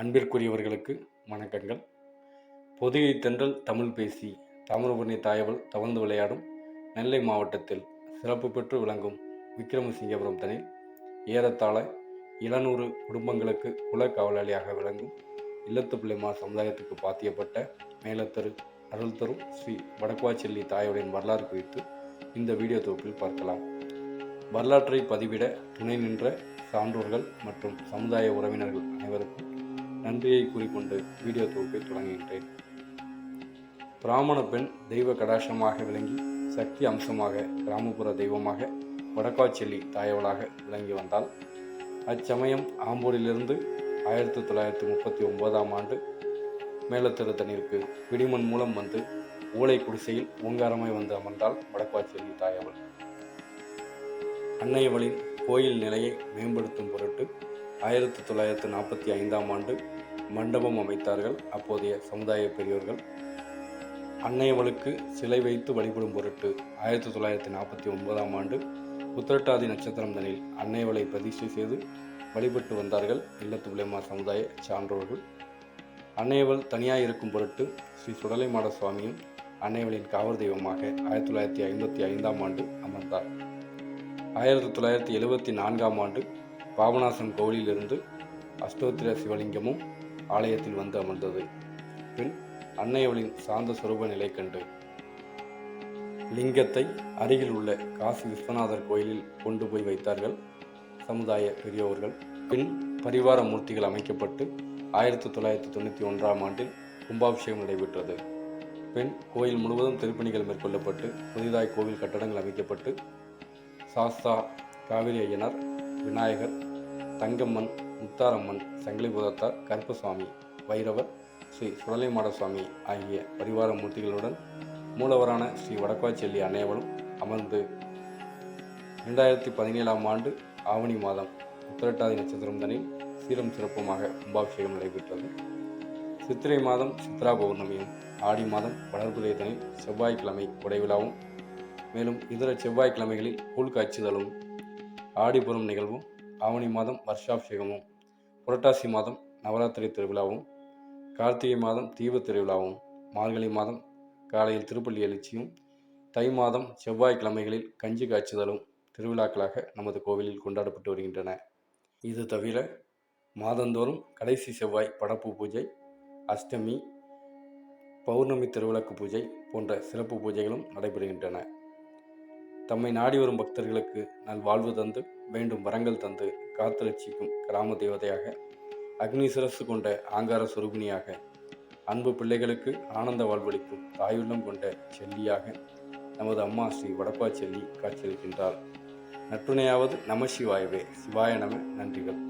அன்பிற்குரியவர்களுக்கு வணக்கங்கள். பொதிகை தென்றல் தமிழ் பேசி தாமிரபரணி தாயவள் தவழ்ந்து விளையாடும் நெல்லை மாவட்டத்தில் சிறப்பு பெற்று விளங்கும் விக்ரமசிங்கபுரம் தனில் ஏறத்தாழ இளநூறு குடும்பங்களுக்கு குல காவலாளியாக விளங்கும் இல்லத்து பிள்ளைமா சமுதாயத்துக்கு பாத்தியப்பட்ட மேலத்தரு அருள் தரும் ஸ்ரீ வடக்குவாச்செல்லி தாயவளின் வரலாறு குறித்து இந்த வீடியோ தொகுப்பில் பார்க்கலாம். வரலாற்றை பதிவிட துணை நின்ற சான்றோர்கள் மற்றும் சமுதாய உறவினர்கள் அனைவருக்கும் நன்றியை கூறிக்கொண்டு வீடியோ தொகுப்பை தொடங்குகின்றேன். பிராமண பெண் தெய்வ கடாசமாக விளங்கி சக்தி அம்சமாக கிராமப்புற தெய்வமாக வடக்காச்செல்லி தாயவளாக விளங்கி வந்தால் அச்சமயம் ஆம்பூரிலிருந்து ஆயிரத்தி தொள்ளாயிரத்தி முப்பத்தி ஒன்பதாம் ஆண்டு மேலத்தெரு தண்ணீருக்கு பிடிமன் மூலம் வந்து ஓலை குடிசையில் ஓங்காரமாய் வந்து அமர்ந்தால் வடக்காச்செல்லி தாயவள். அன்னையவளின் கோயில் நிலையை மேம்படுத்தும் பொருட்டு ஆயிரத்தி தொள்ளாயிரத்தி நாற்பத்தி ஐந்தாம் ஆண்டு மண்டபம் அமைத்தார்கள். அப்போதைய சமுதாய பெரியோர்கள். அன்னையவளுக்கு சிலை வைத்து வழிபடும் பொருட்டு ஆயிரத்தி தொள்ளாயிரத்தி நாற்பத்தி ஒன்பதாம் ஆண்டு உத்திரட்டாதி நட்சத்திரம் தனில் அன்னையவளை பிரதிஷ்டை செய்து வழிபட்டு வந்தார்கள் இல்லத்து விளைமா சமுதாய சான்றோர்கள் அன்னையவள் தனியாக இருக்கும் பொருட்டு ஸ்ரீ சுடலைமாட சுவாமியும் அன்னையவளின் காவல் தெய்வமாக ஆயிரத்தி தொள்ளாயிரத்தி ஐம்பத்தி ஐந்தாம் ஆண்டு அமர்ந்தார். ஆயிரத்தி தொள்ளாயிரத்தி எழுபத்தி நான்காம் ஆண்டு பாபநாசன் கோவிலிலிருந்து அஷ்டோத்திர சிவலிங்கமும் ஆலயத்தில் வந்து அமர்ந்தது. பின் அன்னையவளின் சாந்த சுரூப நிலை கண்டு லிங்கத்தை அருகில் உள்ள காசி விஸ்வநாதர் கோயிலில் கொண்டு போய் வைத்தார்கள் சமுதாய பெரியோர்கள். பின் பரிவார மூர்த்திகள் அமைக்கப்பட்டு ஆயிரத்தி தொள்ளாயிரத்தி தொண்ணூற்றி ஒன்றாம் ஆண்டில் கும்பாபிஷேகம் நடைபெற்றது. பின் கோயில் முழுவதும் திருப்பணிகள் மேற்கொள்ளப்பட்டு புதிதாய் கோவில் கட்டடங்கள் அமைக்கப்பட்டு சாஸ்தா காவிரி ஐயனார் விநாயகர் தங்கம்மன் முத்தாரம்மன் சங்கிலிபுரத்தார் கருப்பசுவாமி வைரவர் ஸ்ரீ சுடலைமாட சுவாமி ஆகிய பரிவார மூர்த்திகளுடன் மூலவரான ஸ்ரீ வடக்காச்செல்லி அன்னையவளும் அமர்ந்து ரெண்டாயிரத்தி பதினேழாம் ஆண்டு ஆவணி மாதம் உத்திரட்டாதி நட்சத்திரம் தனில் சீரம் சிறப்புமாக கும்பாபிஷேகம் நடைபெற்றது. சித்திரை மாதம் சித்ரா பௌர்ணமியும் ஆடி மாதம் வளர்புதை தனில் செவ்வாய்க்கிழமை கொடைவிழாவும் மேலும் இதர செவ்வாய்க்கிழமைகளில் கூழ் காய்ச்சுதலும் ஆடிப்புறம் நிகழ்வும் ஆவணி மாதம் வருஷாபிஷேகமும் புரட்டாசி மாதம் நவராத்திரி திருவிழாவும் கார்த்திகை மாதம் தீப திருவிழாவும் மார்கழி மாதம் காலையில் திருப்பள்ளி எழுச்சியும் தை மாதம் செவ்வாய்க்கிழமைகளில் கஞ்சி காய்ச்சுதலும் திருவிழாக்களாக நமது கோவிலில் கொண்டாடப்பட்டு வருகின்றன. இது தவிர மாதந்தோறும் கடைசி செவ்வாய் படப்பு பூஜை அஷ்டமி பௌர்ணமி திருவிளக்கு பூஜை போன்ற சிறப்பு பூஜைகளும் நடைபெறுகின்றன. தம்மை நாடி வரும் பக்தர்களுக்கு நல்வாழ்வு தந்து வேண்டும் வரங்கள் தந்து காத்திரட்சிக்கும் கிராம தேவதையாக அக்னி சிரசு கொண்ட ஆங்கார சுரூபிணியாக அன்பு பிள்ளைகளுக்கு ஆனந்த வாழ்வளிக்கும் தாயுள்ளம் கொண்ட செல்லியாக நமது அம்மா ஸ்ரீ வடப்பா செல்லி காட்சியளிக்கின்றார். நற்றுணையாவது நம சிவாயவே. சிவாய நம. நன்றிகள்.